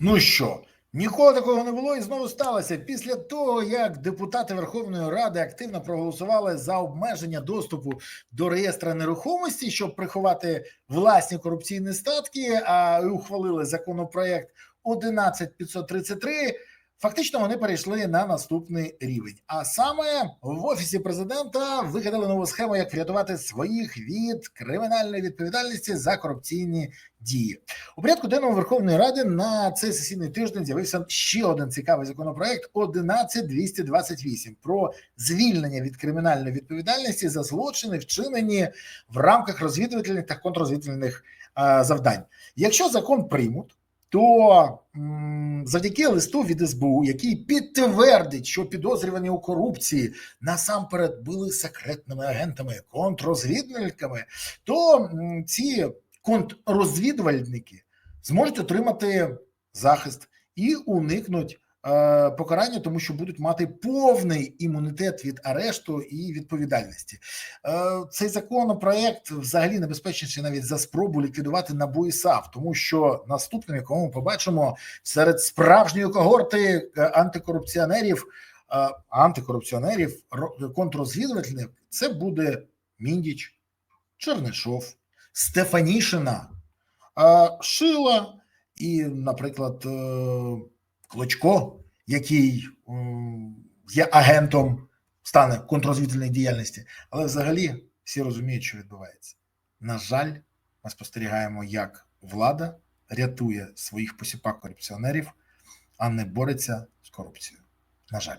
Ну що, ніколи такого не було і знову сталося. Після того, як депутати Верховної Ради активно проголосували за обмеження доступу до реєстра нерухомості, щоб приховати власні корупційні статки, а ухвалили законопроект 11533, Фактично вони перейшли на наступний рівень. А саме в офісі президента вигадали нову схему, як врятувати своїх від кримінальної відповідальності за корупційні дії. У порядку денному Верховної Ради на цей сесійний тиждень з'явився ще один цікавий законопроект 11228 про звільнення від кримінальної відповідальності за злочини, вчинені в рамках розвідувальних та контррозвідувальних е, завдань. Якщо закон приймуть то завдяки листу від СБУ, який підтвердить, що підозрювані у корупції насамперед були секретними агентами, контррозвідниками, то ці контррозвідувальники зможуть отримати захист і уникнуть покарання, тому що будуть мати повний імунітет від арешту і відповідальності. Е, цей законопроект взагалі небезпечніший навіть за спробу ліквідувати НАБУ і САП, тому що наступним, якому ми побачимо серед справжньої когорти е, антикорупціонерів, е, антикорупціонерів ро- контррозвідувальних, це буде Міндіч, Чернишов, Стефанішина, е, Шила і, наприклад, е, Клочко, який є агентом стане контррозвідувальної діяльності, але взагалі всі розуміють, що відбувається. На жаль, ми спостерігаємо, як влада рятує своїх посіпак корупціонерів, а не бореться з корупцією. На жаль.